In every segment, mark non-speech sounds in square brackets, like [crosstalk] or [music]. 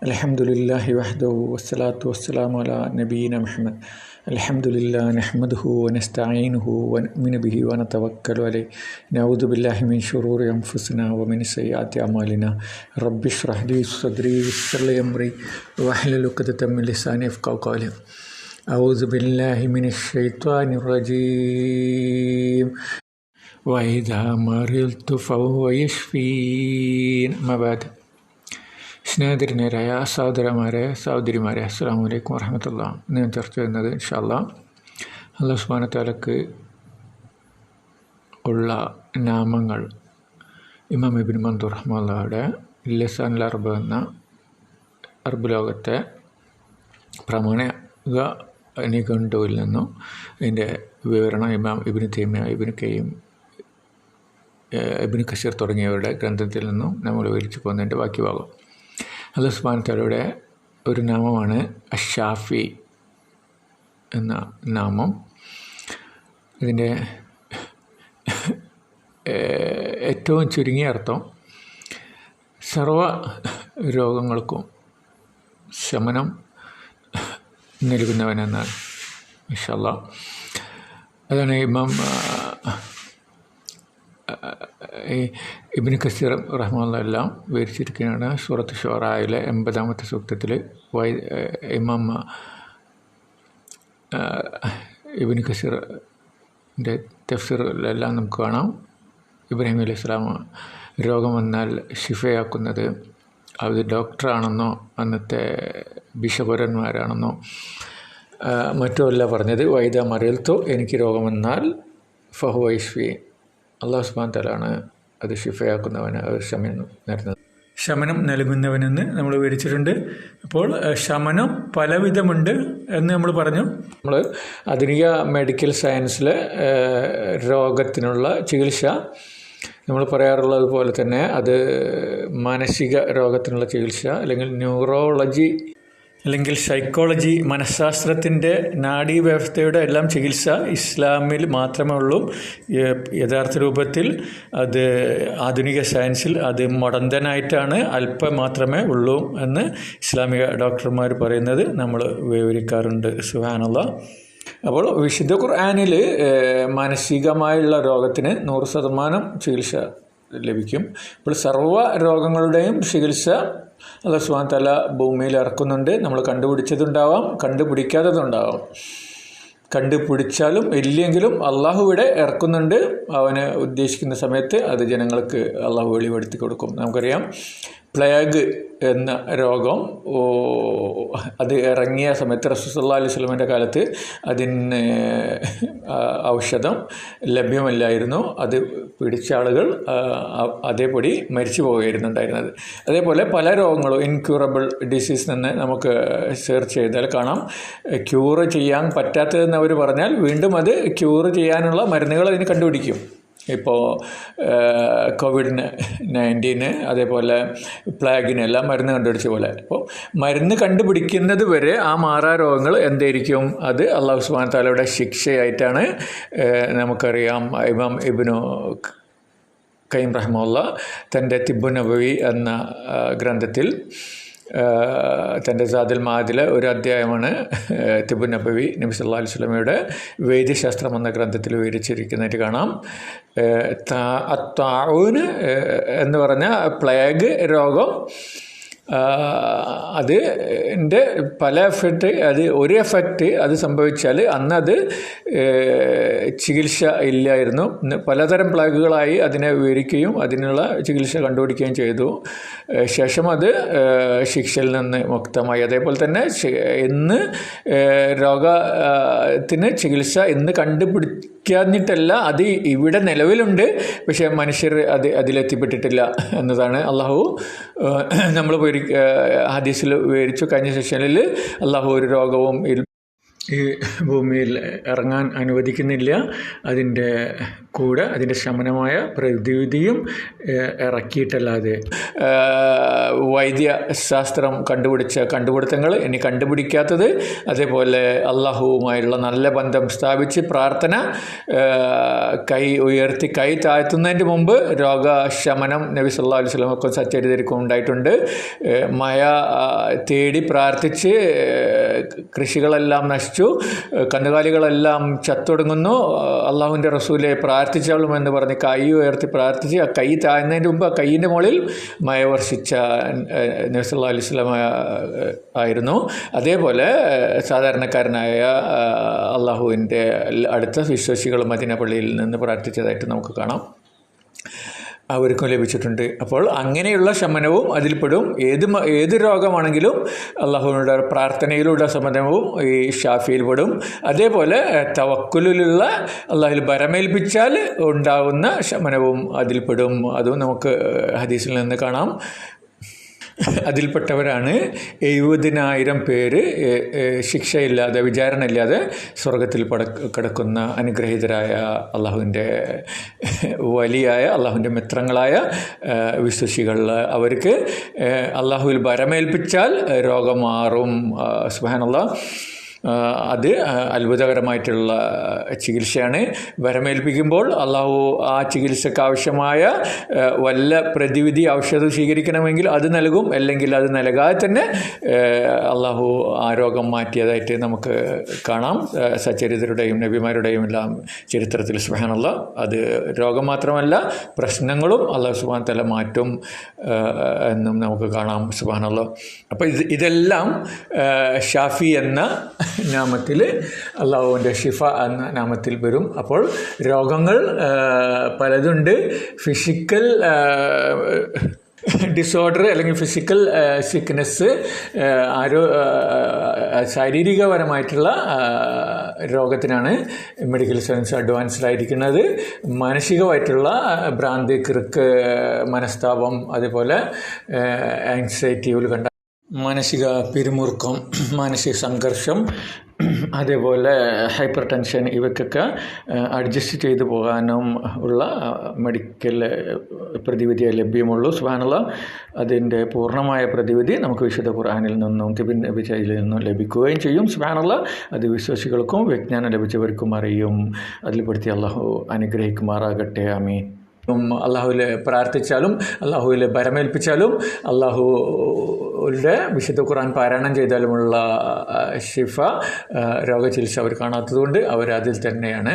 الحمد لله وحده والصلاة والسلام على نبينا محمد. الحمد لله نحمده ونستعينه ونؤمن به ونتوكل عليه نعوذ بالله من شرور أنفسنا ومن سيئات أعمالنا. رب اشرح لي صدري ويسر لي أمري واحلل عقدة من لساني يفقهوا قولي أعوذ بالله من الشيطان الرجيم وإذا مرضت فهو يشفين ما بعد. സ്നേഹധരനരായ സഹോദരന്മാരെ സഹോദരിമാരെ അസ്സാം വലൈക്കും വറഹമത്തുള്ള. ഇന്ന് ഞാൻ ചർച്ച ചെയ്യുന്നത് ഇൻഷാല്ല അള്ളാഹ് സുബാന താലക്ക് ഉള്ള നാമങ്ങൾ ഇമാം ഇബിൻ മന്ദൂർ റഹ്മുള്ളയുടെ ലസാൻ അറബ് എന്ന അറബ് ലോകത്തെ പ്രമാണിക നിഘണ്ടുവിൽ നിന്നും ഇതിന്റെ വിവരണം ഇമാം ഇബിൻ തീമ ഇബിന് കെയും എബിൻ കഷീർ തുടങ്ങിയവരുടെ ഗ്രന്ഥത്തിൽ നിന്നും നമ്മൾ വിവരിച്ചു പോകുന്നതിന്റെ ബാക്കി ഭാഗം. അള്ളാഹ് സുബാനത്തലയുടെ ഒരു നാമമാണ് അഷാഫി എന്ന നാമം. ഇതിന്റെ ഏറ്റവും ചുരുങ്ങിയ അർത്ഥം സർവ രോഗങ്ങൾക്കും ശമനം നൽകുന്നവനെന്നാണ്. ഇൻഷല്ല അതാണ് ഇമാം ഈ ഇബിന് കസീർ റഹ്മാനെല്ലാം വിവരിച്ചിരിക്കുകയാണ് സൂറത്ത് ഷോറായിലെ എൺപതാമത്തെ സൂക്തത്തിൽ വൈ ഇമാം ഇബിന് കസീറിന്റെ തഫ്സീറിലെല്ലാം നമുക്ക് കാണാം. ഇബ്രാഹിം അലൈഹി ഇസ്ലാം രോഗം വന്നാൽ ഷിഫയാക്കുന്നത് അത് ഡോക്ടറാണെന്നോ അന്നത്തെ ബിഷപുരന്മാരാണെന്നോ മറ്റുമല്ല പറഞ്ഞത്. വൈദ മറിയൽത്തോ എനിക്ക് രോഗം വന്നാൽ ഫഹു വൈഷ്വി അള്ളാഹു സുബാൻ തലാണ് അത് ഷിഫയാക്കുന്നവന് അത് ശമനം നൽകുന്നത്. ശമനം നൽകുന്നവനെന്ന് നമ്മൾ വിവരിച്ചിട്ടുണ്ട്. അപ്പോൾ ശമനം പലവിധമുണ്ട് എന്ന് നമ്മൾ പറഞ്ഞു. നമ്മൾ ആധുനിക മെഡിക്കൽ സയൻസിൽ രോഗത്തിനുള്ള ചികിത്സ. നമ്മൾ പറയാറുള്ളത് പോലെ തന്നെ അത് മാനസിക രോഗത്തിനുള്ള ചികിത്സ അല്ലെങ്കിൽ ന്യൂറോളജി അല്ലെങ്കിൽ സൈക്കോളജി മനഃശാസ്ത്രത്തിന്റെ നാഡീവ്യവസ്ഥയുടെ എല്ലാം ചികിത്സ ഇസ്ലാമിൽ മാത്രമേ ഉള്ളൂ. യഥാർത്ഥ രൂപത്തിൽ അത് ആധുനിക സയൻസിൽ അത് മുടന്തനായിട്ടാണ് അല്പം മാത്രമേ ഉള്ളൂ എന്ന് ഇസ്ലാമിക ഡോക്ടർമാർ പറയുന്നത് നമ്മൾ വിവരിക്കാറുണ്ട്. സുഹാനുള്ള അപ്പോൾ വിശുദ്ധ ഖുർആാനിൽ മാനസികമായുള്ള രോഗത്തിന് നൂറ് ശതമാനം ചികിത്സ ലഭിക്കും. ഇപ്പോൾ സർവ രോഗങ്ങളുടെയും ചികിത്സ അള്ളാഹ് സുബാൻ തല ഭൂമിയിൽ ഇറക്കുന്നുണ്ട്. നമ്മൾ കണ്ടുപിടിച്ചതുണ്ടാവാം കണ്ടുപിടിക്കാത്തതുണ്ടാവാം. കണ്ടുപിടിച്ചാലും ഇല്ലെങ്കിലും അള്ളാഹു ഇവിടെ ഇറക്കുന്നുണ്ട്. അവന് ഉദ്ദേശിക്കുന്ന സമയത്ത് അത് ജനങ്ങൾക്ക് അള്ളാഹു വെളിപ്പെടുത്തി കൊടുക്കും. നമുക്കറിയാം. പ്ലേഗ് എന്ന രോഗം അത് ഇറങ്ങിയ സമയത്ത് റസൂസല്ലാ അലൈഹി സ്വലമിന്റെ കാലത്ത് അതിന് ഔഷധം ലഭ്യമല്ലായിരുന്നു. അത് പിടിച്ച ആളുകൾ അതേപടി മരിച്ചു പോകുകയായിരുന്നുണ്ടായിരുന്നത് അതേപോലെ പല രോഗങ്ങളും ഇൻക്യൂറബിൾ ഡിസീസ് എന്ന് നമുക്ക് സെർച്ച് ചെയ്താൽ കാണാം. ക്യൂർ ചെയ്യാൻ പറ്റാത്തതെന്ന് അവർ പറഞ്ഞാൽ വീണ്ടും അത് ക്യൂർ ചെയ്യാനുള്ള മരുന്നുകൾ അതിന് കണ്ടുപിടിക്കും. ഇപ്പോൾ കോവിഡിന് നയന്റീന് അതേപോലെ പ്ലാഗിന് എല്ലാം മരുന്ന് കണ്ടുപിടിച്ച പോലെ. അപ്പോൾ മരുന്ന് കണ്ടുപിടിക്കുന്നത് വരെ ആ മാറാ രോഗങ്ങൾ എന്തായിരിക്കും അത് അള്ളാഹു സുബാൻ താലയുടെ ശിക്ഷയായിട്ടാണ് നമുക്കറിയാം. ഇമാം ഇബിനു കൈം റഹ്മുള്ള തന്റെ തിബുനബി എന്ന ഗ്രന്ഥത്തിൽ തന്റെ സാദിൽ മാതിൽ ഒരു അധ്യായമാണ് തിബു നബവി നബി സല്ലാ അലൈഹി സ്വലമയുടെ വൈദ്യശാസ്ത്രം എന്ന ഗ്രന്ഥത്തിൽ വിവരിച്ചിരിക്കുന്നതായിട്ട് കാണാം. താ അത്താവൂന് എന്ന് പറഞ്ഞ പ്ലേഗ് രോഗം അത് എന്റെ പല എഫക്റ്റ് അത് ഒരു എഫക്റ്റ് അത് സംഭവിച്ചാൽ അന്നത് ചികിത്സ ഇല്ലായിരുന്നു. പലതരം പ്ലാഗുകളായി അതിനെ വിവരിക്കുകയും അതിനുള്ള ചികിത്സ കണ്ടുപിടിക്കുകയും ചെയ്തു. ശേഷം അത് ശിക്ഷയിൽ നിന്ന് മുക്തമായി. അതേപോലെ തന്നെ ഇന്ന് രോഗത്തിന് ചികിത്സ ഇന്ന് കണ്ടുപിടി ിട്ടല്ല അത് ഇവിടെ നിലവിലുണ്ട്. പക്ഷേ മനുഷ്യർ അത് അതിലെത്തിപ്പെട്ടിട്ടില്ല എന്നതാണ് അള്ളാഹു നമ്മൾ പോയി ഹദീസിൽ വിവരിച്ചു കഴിഞ്ഞ സെഷനിൽ അള്ളാഹു ഒരു രോഗവും ഈ ഭൂമിയിൽ ഇറങ്ങാൻ അനുവദിക്കുന്നില്ല. അതിന്റെ കൂടെ അതിന്റെ ശമനമായ പ്രതിവിധിയും ഇറക്കിയിട്ടല്ലാതെ. വൈദ്യശാസ്ത്രം കണ്ടുപിടിച്ച കണ്ടുപിടുത്തങ്ങൾ ഇനി കണ്ടുപിടിക്കാത്തത് അതേപോലെ അള്ളാഹുവുമായുള്ള നല്ല ബന്ധം സ്ഥാപിച്ച് പ്രാർത്ഥന കൈ ഉയർത്തി കൈ താഴ്ത്തുന്നതിന് മുമ്പ് രോഗശമനം നബി സല്ലാ അലൈഹി സ്വലമൊക്കെ സച്ചരിതർക്കും ഉണ്ടായിട്ടുണ്ട് മയ തേടി പ്രാർത്ഥിച്ച് കൃഷികളെല്ലാം നശിച്ചു കന്നുകാലികളെല്ലാം ചത്തൊടുങ്ങുന്നു. അള്ളാഹുവിന്റെ റസൂലെ പ്രാർത്ഥിച്ചോളും എന്ന് പറഞ്ഞ് കൈ ഉയർത്തി പ്രാർത്ഥിച്ച് ആ കൈ താഴ്ന്നതിന് മുമ്പ് ആ കൈയിന്റെ മുകളിൽ മയവർഷിച്ച വർഷിച്ച അലി നബി സല്ലാ അലൈഹി സ്വലമ ആയിരുന്നു. അതേപോലെ സാധാരണക്കാരനായ അള്ളാഹുവിന്റെ അടുത്ത വിശ്വാസികൾ മദീന പള്ളിയിൽ നിന്ന് പ്രാർത്ഥിച്ചതായിട്ട് നമുക്ക് കാണാം. അവർക്കും ലഭിച്ചിട്ടുണ്ട്. അപ്പോൾ അങ്ങനെയുള്ള ശമനവും അതിൽപ്പെടും. ഏത് ഏത് രോഗമാണെങ്കിലും അള്ളാഹുവിനോട് പ്രാർത്ഥനയിലുള്ള ശമനവും ഈ ഷാഫിയിൽ പെടും. അതേപോലെ തവക്കുലിലുള്ള അള്ളാഹുൽ ബരമേൽപ്പിച്ചാൽ ഉണ്ടാവുന്ന ശമനവും അതിൽപ്പെടും. അതും നമുക്ക് ഹദീസിൽ നിന്ന് കാണാം. അതിൽപ്പെട്ടവരാണ്. എഴുപതിനായിരം പേര് ശിക്ഷയില്ലാതെ വിചാരണ ശിക്ഷയില്ലാതെ വിചാരണയില്ലാതെ സ്വർഗത്തിൽ പട കിടക്കുന്ന അനുഗ്രഹീതരായ അള്ളാഹുവിന്റെ വലിയായ അള്ളാഹുവിന്റെ മിത്രങ്ങളായ വിശ്വസികൾ. അവർക്ക് അള്ളാഹുവിൽ ഭരമേൽപ്പിച്ചാൽ രോഗം മാറും. സുബാനുള്ള ആ, അത് അത്ഭുതകരമായിട്ടുള്ള ചികിത്സയാണ്. വരമേൽപ്പിക്കുമ്പോൾ അള്ളാഹു ആ ചികിത്സയ്ക്ക് ആവശ്യമായ വല്ല പ്രതിവിധി ഔഷധം സ്വീകരിക്കണമെങ്കിൽ അത് നൽകും. അല്ലെങ്കിൽ അത് നൽകാതെ തന്നെ അള്ളാഹു ആ രോഗം മാറ്റിയതായിട്ട് നമുക്ക് കാണാം. സച്ചരിതരുടെയും നബിമാരുടെയും എല്ലാം ചരിത്രത്തിൽ സുഹാനുള്ള അത് രോഗം മാത്രമല്ല പ്രശ്നങ്ങളും അള്ളാഹു സുബാൻ തല മാറ്റും എന്നും നമുക്ക് കാണാം സുബാനുള്ള അപ്പോൾ ഇത് ഇതെല്ലാം ഷാഫി എന്ന നാമത്തിൽ അള്ളാഹുവിന്റെ ഷിഫ എന്ന നാമത്തിൽ വരും. അപ്പോൾ രോഗങ്ങൾ പലതുണ്ട്. ഫിസിക്കൽ ഡിസോർഡർ അല്ലെങ്കിൽ ഫിസിക്കൽ സിക്നെസ് ആരോ ശാരീരികപരമായിട്ടുള്ള രോഗത്തിനാണ് മെഡിക്കൽ സയൻസ് അഡ്വാൻസ്ഡ് ആയിരിക്കുന്നത്. മാനസികമായിട്ടുള്ള ഭ്രാന്തി കിറുക്ക് മനസ്താപം അതുപോലെ ആൻസൈറ്റി ഉത്കണ്ഠ മാനസിക പിരിമുറുക്കം [clears throat] മാനസിക സംഘർഷം [clears throat] അതേപോലെ ഹൈപ്പർ ടെൻഷൻ ഇവയ്ക്കൊക്കെ അഡ്ജസ്റ്റ് ചെയ്തു പോകാനും ഉള്ള മെഡിക്കൽ പ്രതിവിധിയെ ലഭ്യമുള്ളൂ. സുബാനുള്ള അതിന്റെ പൂർണമായ പ്രതിവിധി നമുക്ക് വിശുദ്ധ ഖുർആാനിൽ നിന്നും കിബിൻ വിജയിൽ നിന്നും ലഭിക്കുകയും ചെയ്യും. സുബാനുള്ള അത് വിശ്വാസികൾക്കും വിജ്ഞാനം ലഭിച്ചവർക്കും അറിയും. അതിൽപ്പെടുത്തി അള്ളാഹു അനുഗ്രഹിക്കുമാറാകട്ടെ. അമീൻ അള്ളാഹുവിൽ പ്രാർത്ഥിച്ചാലും അള്ളാഹുവിൽ ഭരമേൽപ്പിച്ചാലും അള്ളാഹുവിന്റെ വിശുദ്ധ ഖുർആൻ പാരായണം ചെയ്താലുമുള്ള ശിഫ രോഗചികിത്സ അവർ കാണാത്തതുകൊണ്ട് അവരതിൽ തന്നെയാണ്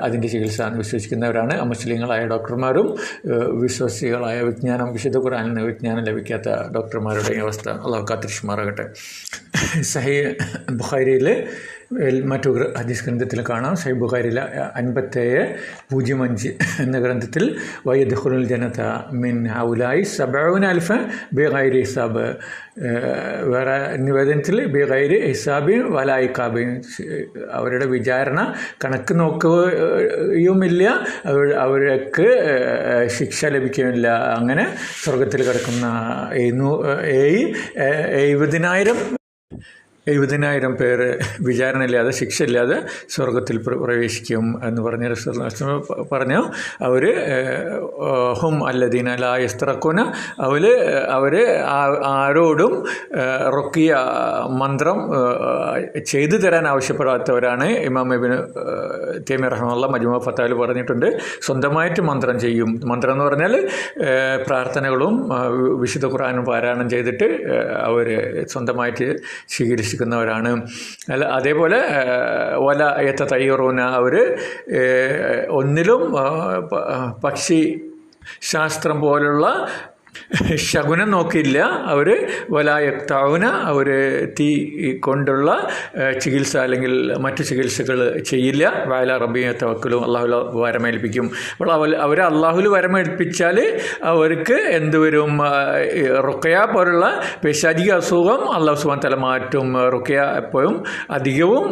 അതിന്റെ ചികിത്സ എന്ന് വിശ്വസിക്കുന്നവരാണ് മുസ്ലിങ്ങളായ ഡോക്ടർമാരും വിശ്വാസികളായ വിജ്ഞാനം വിശുദ്ധ ഖുർആനിൽ നിന്ന് വിജ്ഞാനം ലഭിക്കാത്ത ഡോക്ടർമാരുടെ അവസ്ഥ അള്ളാഹു കാത്തിരിച്ചുമാറാകട്ടെ സഹി ബുഖാരിയിൽ മറ്റു ഹദീസ് ഗ്രന്ഥത്തിൽ കാണാം. ഷൈബ് ബുഖാരിയിലെ അൻപത്തേഴ് പൂജ്യം അഞ്ച് എന്ന ഗ്രന്ഥത്തിൽ വൈദ്യുൽ ജനത മിൻ ഹൗലായി സബാവിൻ അൽഫ ബിഗൈരി ഹിസാബ്. വേറെ നിവേദനത്തിൽ ബിഗൈരി വലായി വലായിക്കാബിൻ അവരുടെ വിചാരണ കണക്ക് നോക്കുകയുമില്ല. അവർ- അവർക്ക് ശിക്ഷ ലഭിക്കുകയില്ല അങ്ങനെ സ്വർഗത്തിൽ കിടക്കുന്ന എഴുന്നൂ എഴുപതിനായിരം എഴുപതിനായിരം പേര് വിചാരണയില്ലാതെ ശിക്ഷയില്ലാതെ സ്വർഗത്തിൽ പ്രവേശിക്കും എന്ന് പറഞ്ഞ പറഞ്ഞു. അവർ ഹും അല്ലദീന ലാ യസ്ത്രക്കുന അവർ അവർ ആരോടും റൊക്കിയ മന്ത്രം ചെയ്തു തരാൻ ആവശ്യപ്പെടാത്തവരാണ് ഇമാം എബിന് തേമി റഹ്മുള്ള മജുമ ഫത്താൽ പറഞ്ഞിട്ടുണ്ട്. സ്വന്തമായിട്ട് മന്ത്രം ചെയ്യും. മന്ത്രം എന്ന് പറഞ്ഞാൽ പ്രാർത്ഥനകളും വിശുദ്ധ ഖുറാനും പാരായണം ചെയ്തിട്ട് അവർ സ്വന്തമായിട്ട് സ്വീകരിച്ചിരിക്കുന്നവരാണ് അല്ല അതേപോലെ ഒല ഏത്ത തയ്യറൂന അവർ ഒന്നിലും പക്ഷി ശാസ്ത്രം പോലുള്ള [laughs] ശകുനം നോക്കിയില്ല. അവർ വലായക്താവുന അവർ തീ കൊണ്ടുള്ള ചികിത്സ അല്ലെങ്കിൽ മറ്റു ചികിത്സകൾ ചെയ്യില്ല. വയല റബിയെ തവക്കലും അള്ളാഹുല വരമേൽപ്പിക്കും. അപ്പോൾ അവർ അവർ അള്ളാഹുൽ വരമേൽപ്പിച്ചാൽ അവർക്ക് എന്തുവരും റുക്കയ പോലുള്ള പേശാചിക അസുഖം അള്ളാഹു സുബാൻ തല മാറ്റും. റുക്കയ എപ്പോഴും അധികവും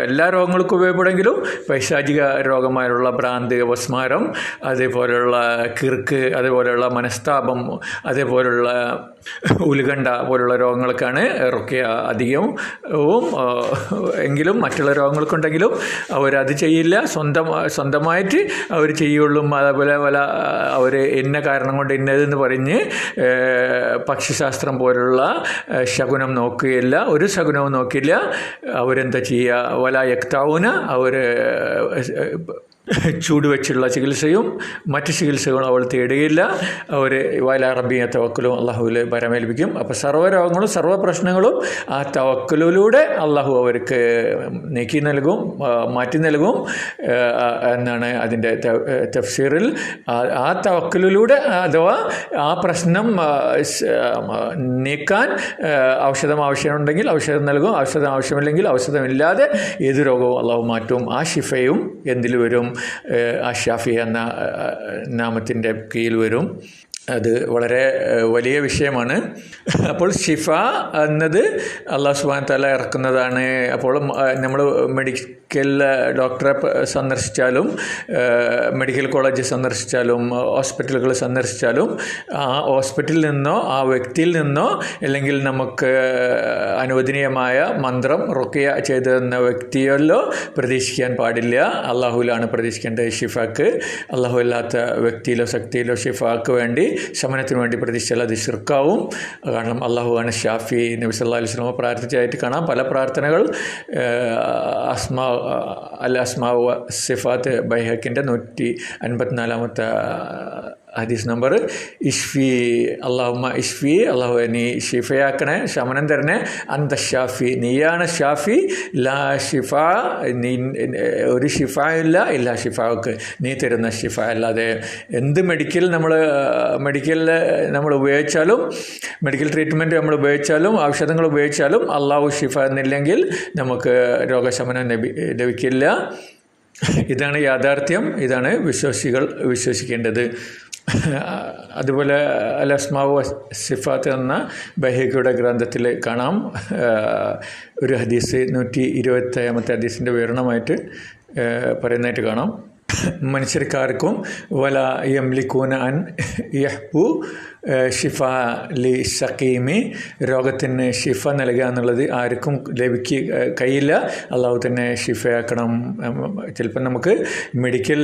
എല്ലാ രോഗങ്ങൾക്കും ഉപയോഗപ്പെടുമെങ്കിലും പൈശാചിക രോഗമായുള്ള ഭ്രാന്ത് വസ്മാരം അതേപോലെയുള്ള കിർക്ക് അതേപോലെയുള്ള മനസ്താപം അതേപോലുള്ള ഉൽകണ്ഠ പോലുള്ള രോഗങ്ങൾക്കാണ് റുക്കിയ അധികവും എങ്കിലും മറ്റുള്ള രോഗങ്ങൾക്കുണ്ടെങ്കിലും അവരത് ചെയ്യില്ല. സ്വന്തം സ്വന്തമായിട്ട് അവർ ചെയ്യുള്ളൂ. അതേപോലെ പല അവർ ഇന്ന കാരണം കൊണ്ട് ഇന്നതെന്ന് പറഞ്ഞ് പക്ഷിശാസ്ത്രം പോലുള്ള ശകുനം നോക്കുകയില്ല. ഒരു ശകുനവും നോക്കില്ല അവരെന്താ ചെയ്യുക? വല യക്താവുന അവർ [laughs] ചൂട് വെച്ചുള്ള ചികിത്സയും മറ്റ് ചികിത്സകളും അവൾ തേടുകയില്ല. അവർ വയല റബ്ബിയെ തവക്കലും അള്ളാഹുവിൽ പരമേൽപ്പിക്കും അപ്പോൾ സർവ രോഗങ്ങളും സർവ പ്രശ്നങ്ങളും ആ തവക്കലിലൂടെ അള്ളാഹു അവർക്ക് നീക്കി നൽകും മാറ്റി നൽകും. എന്നാണ് അതിന്റെ തഫ്സീറിൽ. ആ- തവക്കലിലൂടെ അഥവാ ആ പ്രശ്നം നീക്കാൻ ഔഷധം ആവശ്യമുണ്ടെങ്കിൽ ഔഷധം നൽകും. ഔഷധം ആവശ്യമില്ലെങ്കിൽ ഔഷധമില്ലാതെ ഏത് രോഗവും അള്ളാഹു മാറ്റും. ആ ഷിഫയും എന്തിൽ വരും? ഏഹ് ആ ഷാഫി എന്ന നാമത്തിന്റെ കീഴിൽ വരും. അത് വളരെ വലിയ വിഷയമാണ്. അപ്പോൾ ഷിഫ എന്നത് അള്ളാഹു സുബാൻ തല ഇറക്കുന്നതാണ്. അപ്പോൾ നമ്മൾ മെഡിക്കൽ ഡോക്ടറെ സന്ദർശിച്ചാലും മെഡിക്കൽ കോളേജ് സന്ദർശിച്ചാലും ഹോസ്പിറ്റലുകൾ സന്ദർശിച്ചാലും ആ ഹോസ്പിറ്റലിൽ നിന്നോ ആ വ്യക്തിയിൽ നിന്നോ അല്ലെങ്കിൽ നമുക്ക് അനുവദനീയമായ മന്ത്രം റുക്കിയ ചെയ്തു തന്ന വ്യക്തിയല്ലോ പ്രതീക്ഷിക്കാൻ പാടില്ല. അള്ളാഹുലാണ് പ്രതീക്ഷിക്കേണ്ടത് ഷിഫാക്ക് അള്ളാഹു അല്ലാത്ത വ്യക്തിയിലോ ശക്തിയിലോ ഷിഫാക്ക് വേണ്ടി ശമനത്തിന് വേണ്ടി പ്രതിഷ്ഠിച്ചാൽ അത് ഷിർക്കാവും കാരണം അള്ളാഹുവാണ് ഷാഫി നബി സല്ലാ അലൈഹി സ്വലമ പ്രാർത്ഥിച്ചതായിട്ട് കാണാം. പല പ്രാർത്ഥനകൾ അസ്മാ അൽ അസ്മാവ് സിഫാത്ത് ബൈഹക്കിന്റെ നൂറ്റി അൻപത്തിനാലാമത്തെ ഹദീസ് നമ്പർ ഇഷ്ഫി അള്ളാഹുമ്മ ഇഷ്ഫി അള്ളാഹു നീ ഷിഫയാക്കണേ ശമനം തരണേ അന്ത ഷാഫി നീയാണ് ഷാഫി ലാ ഷിഫ നീ ഒരു ഷിഫ ഇല്ല ഷിഫാക്ക് നീ തരുന്ന ഷിഫ അല്ലാതെ എന്ത് മെഡിക്കൽ നമ്മൾ മെഡിക്കലിൽ നമ്മൾ ഉപയോഗിച്ചാലും മെഡിക്കൽ ട്രീറ്റ്മെന്റ് നമ്മൾ ഉപയോഗിച്ചാലും ഔഷധങ്ങൾ ഉപയോഗിച്ചാലും അള്ളാഹു ഷിഫ എന്നില്ലെങ്കിൽ നമുക്ക് രോഗശമനം ലഭി ലഭിക്കില്ല. ഇതാണ് യാഥാർത്ഥ്യം. ഇതാണ് വിശ്വാസികൾ വിശ്വസിക്കേണ്ടത്. അതുപോലെ അലസ്മാവ് സിഫാത്ത് എന്ന ബഹീഖയുടെ ഗ്രന്ഥത്തിൽ കാണാം. ഒരു ഹദീസ് നൂറ്റി ഇരുപത്തേഴാമത്തെ ഹദീസിന്റെ വിവരണമായിട്ട് പറയുന്നതായിട്ട് കാണാം. മനുഷ്യർക്കാർക്കും വല യംലിക്കൂന അൻ യഹ്ബു ഷിഫ ലി ഷക്കീമി രോഗത്തിന് ഷിഫ നൽകുക എന്നുള്ളത് ആർക്കും ലഭിക്കുക കഴിയില്ല. അള്ളാഹു തന്നെ ഷിഫയാക്കണം ചിലപ്പോൾ നമുക്ക് മെഡിക്കൽ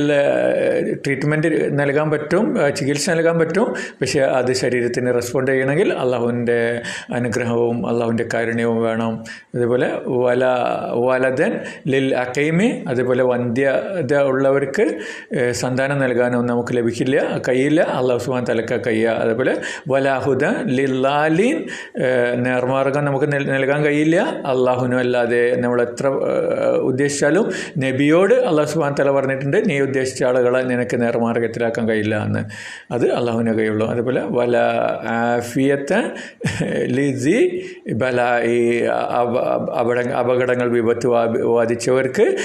ട്രീറ്റ്മെന്റ് നൽകാൻ പറ്റും ചികിത്സ നൽകാൻ പറ്റും. പക്ഷേ അത് ശരീരത്തിന് റെസ്പോണ്ട് ചെയ്യണമെങ്കിൽ അള്ളാഹുവിന്റെ അനുഗ്രഹവും അള്ളാഹുവിന്റെ കാരുണ്യവും വേണം. അതുപോലെ വല വലതൻ ലിൽ അക്കൈമി അതുപോലെ വന്ധ്യത ഉള്ളവർക്ക് സന്താനം നൽകാനൊന്നും നമുക്ക് ലഭിക്കില്ല കഴിയില്ല. അള്ളാഹു സുബാൻ തലക്ക കയ്യ അതുപോലെ വലാഹുദ ലില്ലാലീൻ. നേർമാർഗം നമുക്ക് നൽ- നൽകാൻ കഴിയില്ല. അള്ളാഹുനും അല്ലാതെ നമ്മൾ എത്ര ഉദ്ദേശിച്ചാലും നബിയോട് അള്ളാഹു സുബാൻ തല പറഞ്ഞിട്ടുണ്ട് നീ ഉദ്ദേശിച്ച ആളുകളെ നിനക്ക് നേർമാർഗത്തിലാക്കാൻ കഴിയില്ല എന്ന്. അത് അള്ളാഹുവിനെ കഴിയുള്ളൂ. അതുപോലെ വല ആഫിയത്ത് ലിസി ബല ഈ അപകടങ്ങൾ വിപത്ത് വാദിച്ചവർക്ക്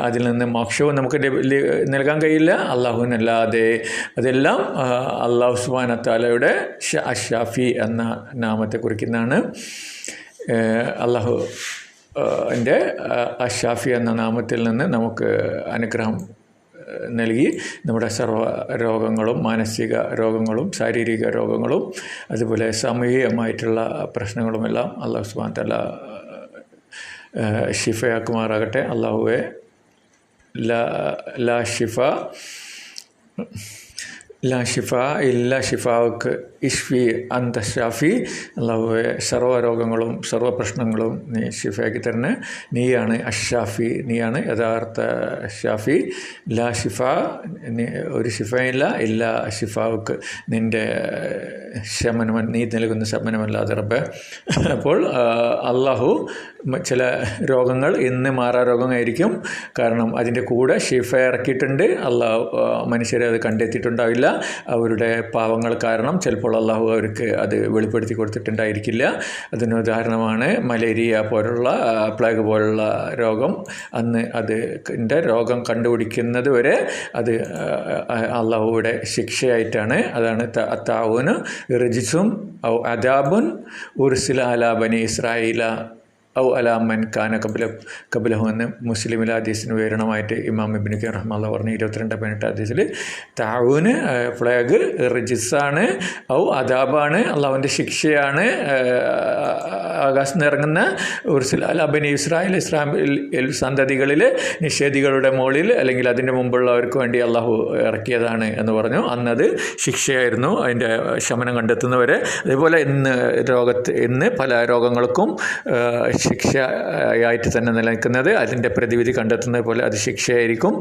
അതിൽ നിന്ന് മോക്ഷവും നമുക്ക് നൽകാൻ കഴിയില്ല. അള്ളാഹുവിനല്ലാതെ അതെല്ലാം അള്ളാഹു അള്ളാഹു സുബാന ഷ- അഷാഫി എന്ന നാമത്തെ കുറിക്കുന്നതാണ്. അള്ളാഹു എന്റെ അഷാഫി എന്ന നാമത്തിൽ നിന്ന് നമുക്ക് അനുഗ്രഹം നൽകി. നമ്മുടെ സർവ രോഗങ്ങളും മാനസിക രോഗങ്ങളും ശാരീരിക രോഗങ്ങളും അതുപോലെ സാമൂഹികമായിട്ടുള്ള പ്രശ്നങ്ങളുമെല്ലാം അള്ളാഹു സുബാൻ തല ഷിഫയാക്കുമാറാകട്ടെ അള്ളാഹുവെ ലാ ലാ ഷിഫ ലാ ഷിഫ ഇല്ല ഷിഫാവുക്ക് ഇഷ്ഫി അന്ത ഷാഫി. അള്ളാഹുവെ സർവ രോഗങ്ങളും സർവ പ്രശ്നങ്ങളും നീ ഷിഫയാക്കി തരണേ. നീയാണ് അഷാഫി നീയാണ് യഥാർത്ഥ ഷാഫി. ലാ ഷിഫ ഒരു ഷിഫയില്ല ഇല്ല ഷിഫാവുക്ക് നിന്റെ ശമനം നീ നൽകുന്ന ശമനമല്ലാതെ റബ്ബ്. അപ്പോൾ അള്ളാഹു ചില രോഗങ്ങൾ ഇന്ന് മാറാ രോഗമായിരിക്കും കാരണം അതിന്റെ കൂടെ ഷിഫ ഇറക്കിയിട്ടുണ്ട്. അള്ളാഹു മനുഷ്യരെ അത് കണ്ടെത്തിയിട്ടുണ്ടാവില്ല. അവരുടെ പാവങ്ങൾ കാരണം ചിലപ്പോൾ അള്ളാഹു അവർക്ക് അത് വെളിപ്പെടുത്തി കൊടുത്തിട്ടുണ്ടായിരിക്കില്ല. അതിന് ഉദാഹരണമാണ് മലേറിയ പോലുള്ള പ്ലേഗ് പോലുള്ള രോഗം. അന്ന് അത് ന്റെ രോഗം കണ്ടുപിടിക്കുന്നത് വരെ അത് അള്ളാഹുവിടെ ശിക്ഷയായിട്ടാണ്. അതാണ് താവൂന് റിജിസും ഔ അദാബുൻ ഉർസില അല ബനി ഇസ്രായേല ഔ അലാമൻ കാന കബില കബിലഹു എന്ന് മുസ്ലിമിലെ ഹദീസിന് വിവരണമായിട്ട് ഇമാം ഇബിൻ കെ റഹ്മാല പറഞ്ഞു ഇരുപത്തിരണ്ട് പതിനെട്ട് ഹദീസിൽ താവൂന് ഫ്ലാഗ് റിജിസാണ് ഔ അദാബാണ് അള്ളാഹുവിന്റെ ശിക്ഷയാണ് ആകാശത്ത് നിന്ന് ഇറങ്ങുന്ന ഉർസിൽ അൽ അബനി ഇസ്രായേൽ ഇസ്ലാമിൽ സന്തതികളിൽ നിഷേധികളുടെ മുകളിൽ അല്ലെങ്കിൽ അതിന്റെ മുമ്പുള്ളവർക്ക് വേണ്ടി അള്ളാഹു ഇറക്കിയതാണ് എന്ന് പറഞ്ഞു. അന്നത് ശിക്ഷയായിരുന്നു അതിന്റെ ശമനം കണ്ടെത്തുന്നവരെ. അതുപോലെ ഇന്ന് രോഗത്ത് ഇന്ന് പല രോഗങ്ങൾക്കും ശിക്ഷയായിട്ട് തന്നെ നിലനിൽക്കുന്നത്. അതിന്റെ പ്രതിവിധി കണ്ടെത്തുന്നത് പോലെ അത് ശിക്ഷയായിരിക്കും.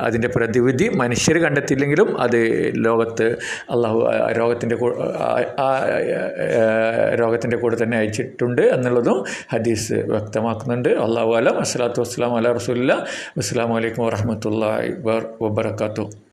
അതിന്റെ പ്രതിവിധി മനുഷ്യർ കണ്ടെത്തിയില്ലെങ്കിലും അത് ലോകത്ത് അള്ളാഹു രോഗത്തിന്റെ ആ രോഗത്തിന്റെ കൂടെ തന്നെ അയച്ചിട്ടുണ്ട് എന്നുള്ളതും ഹദീസ് വ്യക്തമാക്കുന്നുണ്ട്. അള്ളാഹു അലം. അസ്സലാത്തു വസ്സലാം അല റസൂല്ല അസ്സാം വലൈക്കും വാഹമത്തല്ലാ വബർക്കാത്തു